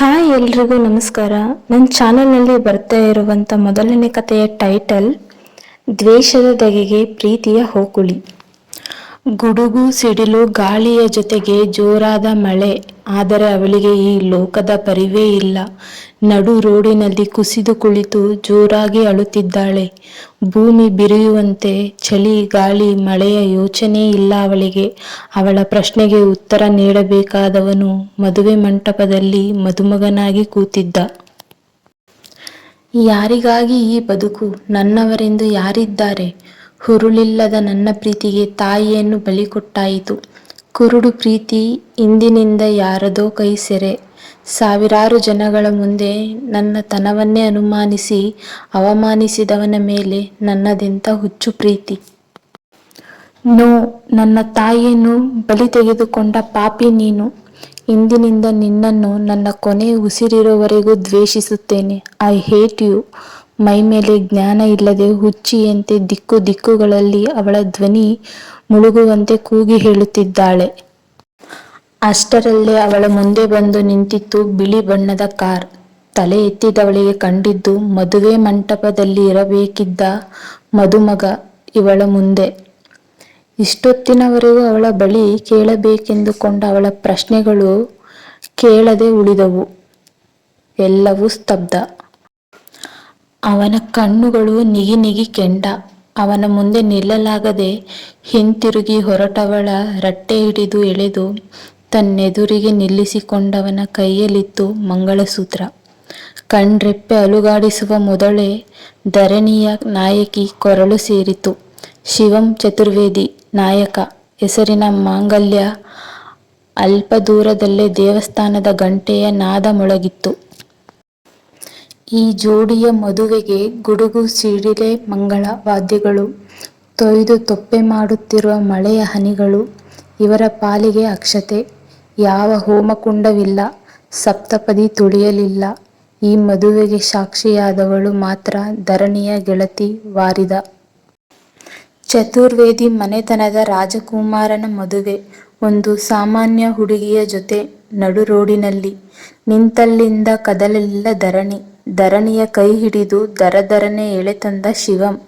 Hi ಎಲ್ರಿಗೂ ನಮಸ್ಕಾರ. ನನ್ನ ಚಾನಲ್ನಲ್ಲಿ ಬರ್ತಾ ಇರುವಂಥ ಮೊದಲನೇ ಕಥೆಯ ಟೈಟಲ್ ದ್ವೇಷದ ದಗೆಗೆ ಪ್ರೀತಿಯ ಹೋಕುಳಿ ಗುಡುಗು, ಸಿಡಿಲು, ಗಾಳಿಯ ಜೊತೆಗೆ ಜೋರಾದ ಮಳೆ. ಆದರೆ ಅವಳಿಗೆ ಈ ಲೋಕದ ಪರಿವೇ ಇಲ್ಲ. ನಡು ರೋಡಿನಲ್ಲಿ ಕುಸಿದು ಕುಳಿತು ಜೋರಾಗಿ ಅಳುತ್ತಿದ್ದಾಳೆ. ಭೂಮಿ ಬಿರಿಯುವಂತೆ ಚಳಿ, ಗಾಳಿ, ಮಳೆಯ ಯೋಚನೆ ಇಲ್ಲ ಅವಳಿಗೆ. ಅವಳ ಪ್ರಶ್ನೆಗೆ ಉತ್ತರ ನೀಡಬೇಕಾದವನು ಮದುವೆ ಮಂಟಪದಲ್ಲಿ ಮದುಮಗನಾಗಿ ಕೂತಿದ್ದ. ಯಾರಿಗಾಗಿ ಈ ಬದುಕು? ನನ್ನವರೆಂದು ಯಾರಿದ್ದಾರೆ? ಹುರುಳಿಲ್ಲದ ನನ್ನ ಪ್ರೀತಿಗೆ ತಾಯಿಯನ್ನು ಬಲಿ ಕೊಟ್ಟಾಯಿತು. ಕುರುಡು ಪ್ರೀತಿ ಇಂದಿನಿಂದ ಯಾರದೋ ಕೈ ಸೆರೆ. ಸಾವಿರಾರು ಜನಗಳ ಮುಂದೆ ನನ್ನ ತನವನ್ನೇ ಅನುಮಾನಿಸಿ, ಅವಮಾನಿಸಿದವನ ಮೇಲೆ ನನ್ನದೆಂಥ ಹುಚ್ಚು ಪ್ರೀತಿ. ನೋ, ನನ್ನ ತಾಯಿಯನ್ನು ಬಲಿ ತೆಗೆದುಕೊಂಡ ಪಾಪಿ ನೀನು. ಇಂದಿನಿಂದ ನಿನ್ನನ್ನು ನನ್ನ ಕೊನೆ ಉಸಿರಿರುವವರೆಗೂ ದ್ವೇಷಿಸುತ್ತೇನೆ. I hate you. ಮೈ ಮೇಲೆ ಜ್ಞಾನ ಇಲ್ಲದೆ ಹುಚ್ಚಿಯಂತೆ ದಿಕ್ಕು ದಿಕ್ಕುಗಳಲ್ಲಿ ಅವಳ ಧ್ವನಿ ಮುಳುಗುವಂತೆ ಕೂಗಿ ಹೇಳುತ್ತಿದ್ದಾಳೆ. ಅಷ್ಟರಲ್ಲೇ ಅವಳ ಮುಂದೆ ಬಂದು ನಿಂತಿತ್ತು ಬಿಳಿ ಬಣ್ಣದ ಕಾರ್. ತಲೆ ಎತ್ತಿದವಳಿಗೆ ಕಂಡಿದ್ದು ಮದುವೆ ಮಂಟಪದಲ್ಲಿ ಇರಬೇಕಿದ್ದ ಮದುಮಗ ಇವಳ ಮುಂದೆ. ಇಷ್ಟೊತ್ತಿನವರೆಗೂ ಅವಳ ಬಳಿ ಕೇಳಬೇಕೆಂದುಕೊಂಡ ಅವಳ ಪ್ರಶ್ನೆಗಳು ಕೇಳದೆ ಉಳಿದವು. ಎಲ್ಲವೂ ಸ್ತಬ್ಧ. ಅವನ ಕಣ್ಣುಗಳು ನಿಗಿ ನಿಗಿ ಕೆಂಡ. ಅವನ ಮುಂದೆ ನಿಲ್ಲಲಾಗದೆ ಹಿಂತಿರುಗಿ ಹೊರಟವಳ ರಟ್ಟೆ ಹಿಡಿದು ಎಳೆದು ತನ್ನೆದುರಿಗೆ ನಿಲ್ಲಿಸಿಕೊಂಡವನ ಕೈಯಲ್ಲಿತ್ತು ಮಂಗಳಸೂತ್ರ. ಕಣ್ರೆಪ್ಪೆ ಅಲುಗಾಡಿಸುವ ಮೊದಲೇ ಧರಣಿಯ ನಾಯಕಿ ಕೊರಳು ಸೇರಿತು. ಶಿವಂ ಚತುರ್ವೇದಿ ನಾಯಕ. ಹೆಸರಿನ ಮಾಂಗಲ್ಯ ಅಲ್ಪ ದೂರದಲ್ಲೇ ದೇವಸ್ಥಾನದ ಗಂಟೆಯ ನಾದ ಮೊಳಗಿತ್ತು. ಈ ಜೋಡಿಯ ಮದುವೆಗೆ ಗುಡುಗು ಸಿಡಿಲೆ ಮಂಗಳ ವಾದ್ಯಗಳು. ತೊಯ್ದು ತೊಪ್ಪೆ ಮಾಡುತ್ತಿರುವ ಮಳೆಯ ಹನಿಗಳು ಇವರ ಪಾಲಿಗೆ ಅಕ್ಷತೆ. ಯಾವ ಹೋಮಕುಂಡವಿಲ್ಲ, ಸಪ್ತಪದಿ ತುಳಿಯಲಿಲ್ಲ. ಈ ಮದುವೆಗೆ ಸಾಕ್ಷಿಯಾದವಳು ಮಾತ್ರ ಧರಣಿಯ ಗೆಳತಿ ವಾರಿದ. ಚತುರ್ವೇದಿ ಮನೆತನದ ರಾಜಕುಮಾರನ ಮದುವೆ. ಒಂದು ಸಾಮಾನ್ಯ ಹುಡುಗಿಯ ಜೊತೆ ನಡು ರೋಡಿನಲ್ಲಿ ನಿಂತಲ್ಲಿಂದ ಕದಲಲಿಲ್ಲ ಧರಣಿ. ಧರಣಿಯ ಕೈ ಹಿಡಿದು ದರದರನೆ ಎಳೆತಂದ ಶಿವಂ.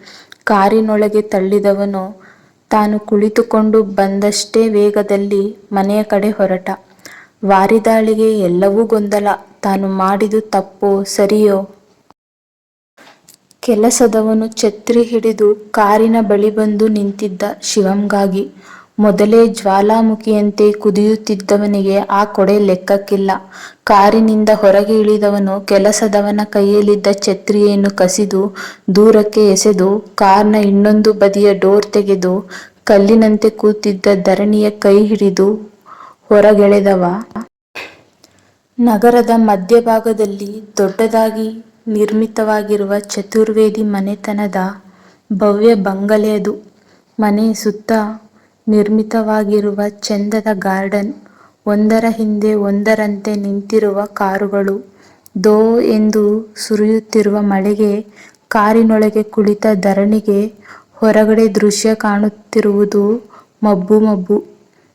ಕಾರಿನೊಳಗೆ ತಳ್ಳಿದವನು, ತಾನು ಕುಳಿತುಕೊಂಡು ಬಂದಷ್ಟೇ ವೇಗದಲ್ಲಿ ಮನೆಯ ಕಡೆ ಹೊರಟ. ವಾರಿದಾಳಿಗೆ ಎಲ್ಲವೂ ಗೊಂದಲ, ತಾನು ಮಾಡಿದು ತಪ್ಪೋ ಸರಿಯೋ? ಕೆಲಸದವನು ಛತ್ರಿ ಹಿಡಿದು ಕಾರಿನ ಬಳಿ ಬಂದು ನಿಂತಿದ್ದ ಶಿವಂಗಾಗಿ ಮೊದಲೇ ಜ್ವಾಲಾಮುಖಿಯಂತೆ ಕುದಿಯುತ್ತಿದ್ದವನಿಗೆ ಆ ಕೊಡೆ ಲೆಕ್ಕಕ್ಕಿಲ್ಲ. ಕಾರಿನಿಂದ ಹೊರಗೆ ಇಳಿದವನು ಕೆಲಸದವನ ಕೈಯಲ್ಲಿದ್ದ ಛತ್ರಿಯನ್ನು ಕಸಿದು ದೂರಕ್ಕೆ ಎಸೆದು ಕಾರ್ನ ಇನ್ನೊಂದು ಬದಿಯ ಡೋರ್ ತೆಗೆದು ಕಲ್ಲಿನಂತೆ ಕೂತಿದ್ದ ಧರಣಿಯ ಕೈ ಹಿಡಿದು ಹೊರಗೆಳೆದವ. ನಗರದ ಮಧ್ಯಭಾಗದಲ್ಲಿ ದೊಡ್ಡದಾಗಿ ನಿರ್ಮಿತವಾಗಿರುವ ಚತುರ್ವೇದಿ ಮನೆತನದ ಭವ್ಯ ಬಂಗಲೆ ಅದು. ಮನೆಯ ಸುತ್ತ ನಿರ್ಮಿತವಾಗಿರುವ ಚೆಂದದ ಗಾರ್ಡನ್, ಒಂದರ ಹಿಂದೆ ಒಂದರಂತೆ ನಿಂತಿರುವ ಕಾರುಗಳು, ದೋ ಎಂದು ಸುರಿಯುತ್ತಿರುವ ಮಳೆಗೆ, ಕಾರಿನೊಳಗೆ ಕುಳಿತ ಧರಣಿಗೆ ಹೊರಗಡೆ ದೃಶ್ಯ ಕಾಣುತ್ತಿರುವುದು ಮಬ್ಬು ಮಬ್ಬು.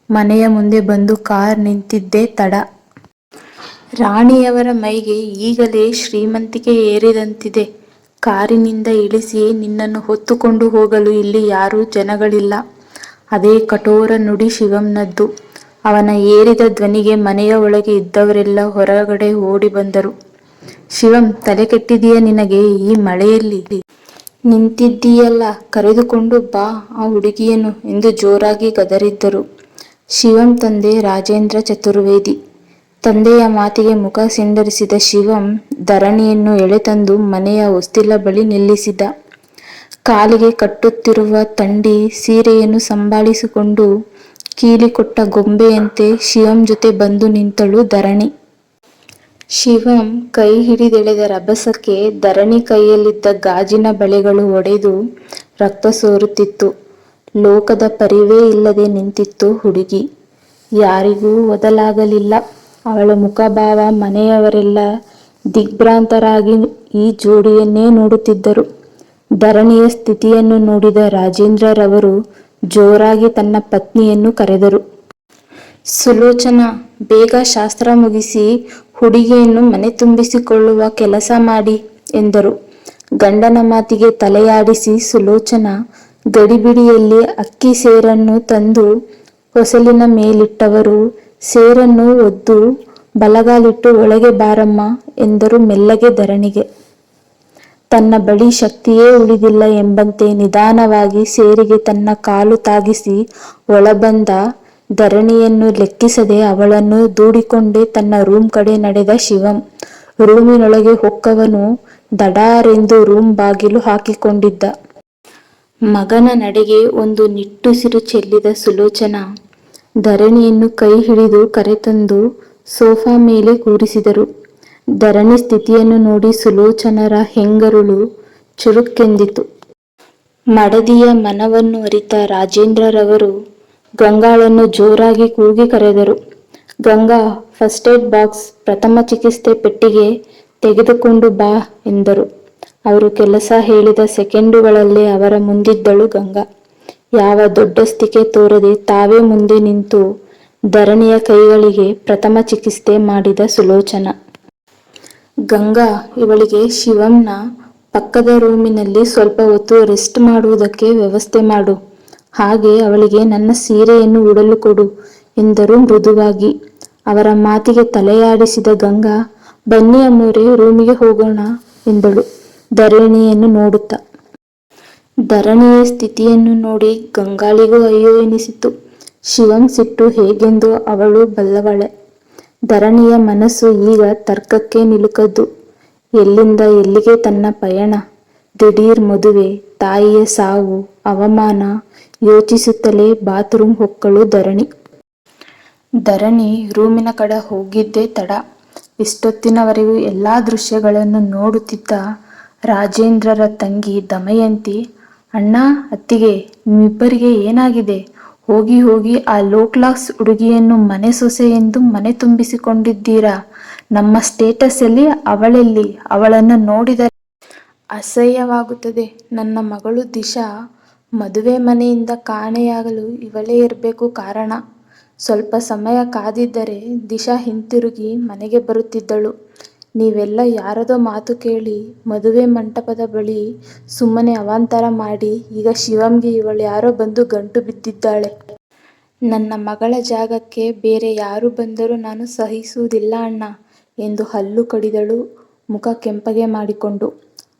ಮನೆಯ ಮುಂದೆ ಬಂದು ಕಾರ್ ನಿಂತಿದ್ದೇ ತಡ. ರಾಣಿಯವರ ಮೈಗೆ ಈಗಲೇ ಶ್ರೀಮಂತಿಕೆ ಏರಿದಂತಿದೆ. ಕಾರಿನಿಂದ ಇಳಿಸಿ ನಿನ್ನನ್ನು ಹೊತ್ತುಕೊಂಡು ಹೋಗಲು ಇಲ್ಲಿ ಯಾರೂ ಜನಗಳಿಲ್ಲ. ಅದೇ ಕಠೋರ ನುಡಿ ಶಿವಂನದ್ದು ಅವನ ಏರಿದ ಧ್ವನಿಗೆ ಮನೆಯ ಒಳಗೆ ಇದ್ದವರೆಲ್ಲ ಹೊರಗಡೆ ಓಡಿ ಬಂದರು. ಶಿವಂ, ತಲೆ ಕೆಟ್ಟಿದೀಯ ನಿನಗೆ ಈ ಮಳೆಯಲ್ಲಿ? ನಿಂತಿದ್ದೀಯಲ್ಲ, ಕರೆದುಕೊಂಡು ಬಾ, ಆ ಹುಡುಗಿಯನ್ನು ಎಂದು ಜೋರಾಗಿ ಗದರಿದ್ದರು. ಶಿವಂ ತಂದೆ ರಾಜೇಂದ್ರ ಚತುರ್ವೇದಿ. ತಂದೆಯ ಮಾತಿಗೆ ಮುಖ ಸಿಂಡರಿಸಿದ ಶಿವಂ, ಧರಣಿಯನ್ನು ಎಳೆತಂದು ಮನೆಯ ಹೊಸ್ತಿಲ ಬಳಿ ನಿಲ್ಲಿಸಿದ. ಕಾಲಿಗೆ ಕಟ್ಟುತ್ತಿರುವ ತಂಡಿ ಸೀರೆಯನ್ನು ಸಂಭಾಳಿಸಿಕೊಂಡು ಕೀಲಿಕೊಟ್ಟ ಗೊಂಬೆಯಂತೆ ಶಿವಂ ಜೊತೆ ಬಂದು ನಿಂತಳು ಧರಣಿ. ಶಿವಂ ಕೈ ಹಿಡಿದೆಳೆದ ರಭಸಕ್ಕೆ ಧರಣಿ ಕೈಯಲ್ಲಿದ್ದ ಗಾಜಿನ ಬಳೆಗಳು ಒಡೆದು ರಕ್ತ ಸೋರುತ್ತಿತ್ತು. ಲೋಕದ ಪರಿವೇ ಇಲ್ಲದೆ ನಿಂತಿತ್ತು ಹುಡುಗಿ. ಯಾರಿಗೂ ಒದಲಾಗಲಿಲ್ಲ. ಅವಳ ಮುಖಭಾವ ಮನೆಯವರೆಲ್ಲ ದಿಗ್ಭ್ರಾಂತರಾಗಿ ಈ ಜೋಡಿಯನ್ನೇ ನೋಡುತ್ತಿದ್ದರು. ಧರಣಿಯ ಸ್ಥಿತಿಯನ್ನು ನೋಡಿದ ರಾಜೇಂದ್ರರವರು ಜೋರಾಗಿ ತನ್ನ ಪತ್ನಿಯನ್ನು ಕರೆದರು. ಸುಲೋಚನ, ಬೇಗ ಶಾಸ್ತ್ರ ಮುಗಿಸಿ ಹುಡುಗಿಯನ್ನು ಮನೆ ತುಂಬಿಸಿಕೊಳ್ಳುವ ಕೆಲಸ ಮಾಡಿ ಎಂದರು. ಗಂಡನ ಮಾತಿಗೆ ತಲೆಯಾಡಿಸಿ ಸುಲೋಚನ ಗಡಿಬಿಡಿಯಲ್ಲಿ ಅಕ್ಕಿ ಸೇರನ್ನು ತಂದು ಹೊಸಲಿನ ಮೇಲಿಟ್ಟವರು, ಸೇರನ್ನು ಒದ್ದು ಬಲಗಾಲಿಟ್ಟು ಒಳಗೆ ಬಾರಮ್ಮ ಎಂದರು ಮೆಲ್ಲಗೆ ಧರಣಿಗೆ. ತನ್ನ ಬಳಿ ಶಕ್ತಿಯೇ ಉಳಿದಿಲ್ಲ ಎಂಬಂತೆ ನಿಧಾನವಾಗಿ ಸೇರಿಗೆ ತನ್ನ ಕಾಲು ತಾಗಿಸಿ ಒಳಬಂದ ಧರಣಿಯನ್ನು ಲೆಕ್ಕಿಸದೆ ಅವಳನ್ನು ದೂಡಿಕೊಂಡೇ ತನ್ನ ರೂಮ್ ಕಡೆ ನಡೆದ ಶಿವಂ. ರೂಮಿನೊಳಗೆ ಹೊಕ್ಕವನು ದಡಾರೆಂದು ರೂಮ್ ಬಾಗಿಲು ಹಾಕಿಕೊಂಡಿದ್ದ. ಮಗನ ನಡೆಗೆ ಒಂದು ನಿಟ್ಟುಸಿರು ಚೆಲ್ಲಿದ ಸುಲೋಚನ. ಧರಣಿಯನ್ನು ಕೈ ಹಿಡಿದು ಕರೆತಂದು ಸೋಫಾ ಮೇಲೆ ಕೂರಿಸಿದರು. ಧರಣಿ ಸ್ಥಿತಿಯನ್ನು ನೋಡಿ ಸುಲೋಚನರ ಹೆಂಗರುಳು ಚುರುಕೆಂದಿತು. ಮಡದಿಯ ಮನವನ್ನು ಅರಿತ ರಾಜೇಂದ್ರರವರು ಗಂಗಾಳನ್ನು ಜೋರಾಗಿ ಕೂಗಿ ಕರೆದರು. ಗಂಗಾ ಫಸ್ಟ್ ಏಡ್ ಬಾಕ್ಸ್ ಪ್ರಥಮ ಚಿಕಿತ್ಸೆ ಪೆಟ್ಟಿಗೆ ತೆಗೆದುಕೊಂಡು ಬಾ ಎಂದರು. ಅವರು ಕೆಲಸ ಹೇಳಿದ ಸೆಕೆಂಡುಗಳಲ್ಲೇ ಅವರ ಮುಂದಿದ್ದಳು ಗಂಗಾ. ಯಾವ ದೊಡ್ಡಸ್ತಿಕೆ ತೋರದೆ ತಾವೇ ಮುಂದೆ ನಿಂತು ಧರಣಿಯ ಕೈಗಳಿಗೆ ಪ್ರಥಮ ಚಿಕಿತ್ಸೆ ಮಾಡಿದ ಸುಲೋಚನ. ಗಂಗಾ, ಇವಳಿಗೆ ಶಿವಂನ ಪಕ್ಕದ ರೂಮಿನಲ್ಲಿ ಸ್ವಲ್ಪ ಹೊತ್ತು ರೆಸ್ಟ್ ಮಾಡುವುದಕ್ಕೆ ವ್ಯವಸ್ಥೆ ಮಾಡು. ಹಾಗೆ ಅವಳಿಗೆ ನನ್ನ ಸೀರೆಯನ್ನು ಉಡಲು ಕೊಡು ಎಂದರು ಮೃದುವಾಗಿ. ಅವರ ಮಾತಿಗೆ ತಲೆಯಾಡಿಸಿದ ಗಂಗಾ ಬನ್ನಿ ಅಮ್ಮೋರೆ ರೂಮಿಗೆ ಹೋಗೋಣ ಎಂದಳು. ಧರಣಿಯನ್ನು ನೋಡುತ್ತಾ. ಧರಣಿಯ ಸ್ಥಿತಿಯನ್ನು ನೋಡಿ ಗಂಗಾಳಿಗೂ ಅಯ್ಯೋ ಎನಿಸಿತು ಶಿವಂ ಸಿಟ್ಟು ಹೇಗೆಂದು ಅವಳು ಬಲ್ಲವಳೆ. ಧರಣಿಯ ಮನಸ್ಸು ಈಗ ತರ್ಕಕ್ಕೆ ನಿಲುಕದ್ದು. ಎಲ್ಲಿಂದ ಎಲ್ಲಿಗೆ ತನ್ನ ಪಯಣ. ದಿಢೀರ್ ಮದುವೆ, ತಾಯಿಯ ಸಾವು, ಅವಮಾನ, ಯೋಚಿಸುತ್ತಲೇ ಬಾತ್ರೂಮ್ ಹೊಕ್ಕಳು ಧರಣಿ. ಧರಣಿ ರೂಮಿನ ಕಡೆ ಹೋಗಿದ್ದೇ ತಡ. ಇಷ್ಟೊತ್ತಿನವರೆಗೂ ಎಲ್ಲಾ ದೃಶ್ಯಗಳನ್ನು ನೋಡುತ್ತಿದ್ದ ರಾಜೇಂದ್ರರ ತಂಗಿ ದಮಯಂತಿ, ಅಣ್ಣ, ಅತ್ತಿಗೆ, ನಿಮ್ಮಿಬ್ಬರಿಗೆ ಏನಾಗಿದೆ? ಹೋಗಿ ಹೋಗಿ ಆ ಲೋ ಕ್ಲಾಸ್ ಹುಡುಗಿಯನ್ನು ಮನೆ ಸೊಸೆ ಎಂದು ಮನೆ ತುಂಬಿಸಿಕೊಂಡಿದ್ದೀರಾ? ನಮ್ಮ ಸ್ಟೇಟಸ್ ಅಲ್ಲಿ ಅವಳೆಲ್ಲಿ? ಅವಳನ್ನು ನೋಡಿದರೆ ಅಸಹ್ಯವಾಗುತ್ತದೆ. ನನ್ನ ಮಗಳು ದಿಶಾ ಮದುವೆ ಮನೆಯಿಂದ ಕಾಣೆಯಾಗಲು ಇವಳೇ ಇರಬೇಕು ಕಾರಣ. ಸ್ವಲ್ಪ ಸಮಯ ಕಾದಿದ್ದರೆ ದಿಶಾ ಹಿಂತಿರುಗಿ ಮನೆಗೆ ಬರುತ್ತಿದ್ದಳು. ನೀವೆಲ್ಲ ಯಾರದೋ ಮಾತು ಕೇಳಿ ಮದುವೆ ಮಂಟಪದ ಬಳಿ ಸುಮ್ಮನೆ ಅವಾಂತರ ಮಾಡಿ ಈಗ ಶಿವಂಗೆ ಇವಳು ಯಾರೋ ಬಂದು ಗಂಟು ಬಿದ್ದಿದ್ದಾಳೆ. ನನ್ನ ಮಗಳ ಜಾಗಕ್ಕೆ ಬೇರೆ ಯಾರು ಬಂದರೂ ನಾನು ಸಹಿಸುವುದಿಲ್ಲ ಅಣ್ಣ ಎಂದು ಹಲ್ಲು ಕಡಿದಳು ಮುಖ ಕೆಂಪಗೆ ಮಾಡಿಕೊಂಡು.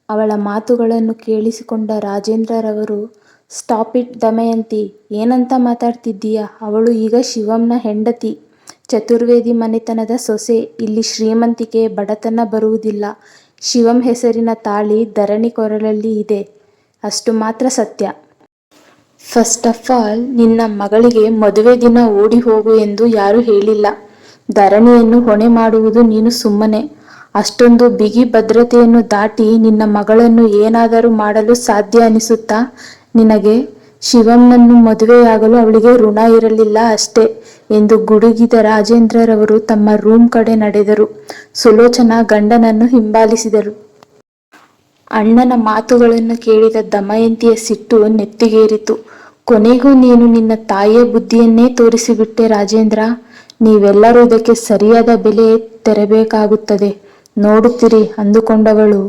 ಅವಳ ಮಾತುಗಳನ್ನು ಕೇಳಿಸಿಕೊಂಡ ರಾಜೇಂದ್ರರವರು, ಸ್ಟಾಪ್ ಇಟ್ ದಮಯಂತಿ, ಏನಂತ ಮಾತಾಡ್ತಿದ್ದೀಯ? ಅವಳು ಈಗ ಶಿವಂನ ಹೆಂಡತಿ. ಚತುರ್ವೇದಿ ಮನೆತನದ ಸೊಸೆ. ಇಲ್ಲಿ ಶ್ರೀಮಂತಿಕೆ ಬಡತನ ಬರುವುದಿಲ್ಲ. ಶಿವಂ ಹೆಸರಿನ ತಾಳಿ ಧರಣಿ ಕೊರಳಲ್ಲಿ ಇದೆ. ಅಷ್ಟು ಮಾತ್ರ ಸತ್ಯ. ಫಸ್ಟ್ ಆಫ್ ಆಲ್ ನಿನ್ನ ಮಗಳಿಗೆ ಮದುವೆ ದಿನ ಓಡಿ ಹೋಗು ಎಂದು ಯಾರೂ ಹೇಳಿಲ್ಲ. ಧರಣಿಯನ್ನು ಹೊಣೆ ಮಾಡುವುದು ನೀನು ಸುಮ್ಮನೆ. ಅಷ್ಟೊಂದು ಬಿಗಿ ಭದ್ರತೆಯನ್ನು ದಾಟಿ ನಿನ್ನ ಮಗಳನ್ನು ಏನಾದರೂ ಮಾಡಲು ಸಾಧ್ಯ ಅನಿಸುತ್ತಾ? ನಿನಗೆ ಶಿವಂನನ್ನು ಮದುವೆಯಾಗಲು ಅವಳಿಗೆ ಋಣ ಇರಲಿಲ್ಲ ಅಷ್ಟೇ. ಎಂದು ಗುಡುಗಿದ ರಾಜೇಂದ್ರರವರು ತಮ್ಮ ರೂಮ್ ಕಡೆ ನಡೆದರು. ಸುಲೋಚನಾ ಗಂಡನನ್ನು ಹಿಂಬಾಲಿಸಿದರು. ಅಣ್ಣನ ಮಾತುಗಳನ್ನು ಕೇಳಿದ ದಮಯಂತಿಯ ಸಿಟ್ಟು ನೆತ್ತಿಗೇರಿತು. ಕೊನೆಗೂ ನೀನು ನಿನ್ನ ತಾಯಿಯ ಬುದ್ಧಿಯನ್ನೇ ತೋರಿಸಿಬಿಟ್ಟೆ ರಾಜೇಂದ್ರ. ನೀವೆಲ್ಲರೂ ಇದಕ್ಕೆ ಸರಿಯಾದ ಬೆಲೆ ತೆರಬೇಕಾಗುತ್ತದೆ. ನೋಡುತ್ತೀರಿ ಅಂದುಕೊಂಡವಳು.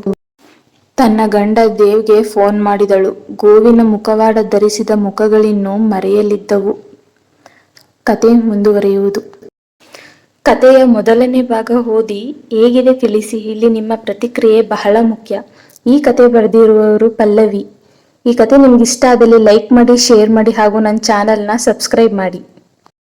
ತನ್ನ ಗಂಡ ದೇವ್ಗೆ ಫೋನ್ ಮಾಡಿದಳು. ಗೋವಿನ ಮುಖವಾಡ ಧರಿಸಿದ ಮುಖಗಳಿನ್ನೂ ಮರೆಯಲಿದ್ದವು. ಕತೆ ಮುಂದುವರಿಯುವುದು. ಕತೆಯ ಮೊದಲನೇ ಭಾಗ ಓದಿ ಹೇಗಿದೆ ತಿಳಿಸಿ. ಇಲ್ಲಿ ನಿಮ್ಮ ಪ್ರತಿಕ್ರಿಯೆ ಬಹಳ ಮುಖ್ಯ. ಈ ಕತೆ ಬರೆದಿರುವವರು ಪಲ್ಲವಿ. ಈ ಕತೆ ನಿಮ್ಗೆ ಇಷ್ಟ ಆದಲ್ಲಿ ಲೈಕ್ ಮಾಡಿ, ಶೇರ್ ಮಾಡಿ ಹಾಗೂ ನನ್ನ ಚಾನಲ್ನ ಸಬ್ಸ್ಕ್ರೈಬ್ ಮಾಡಿ.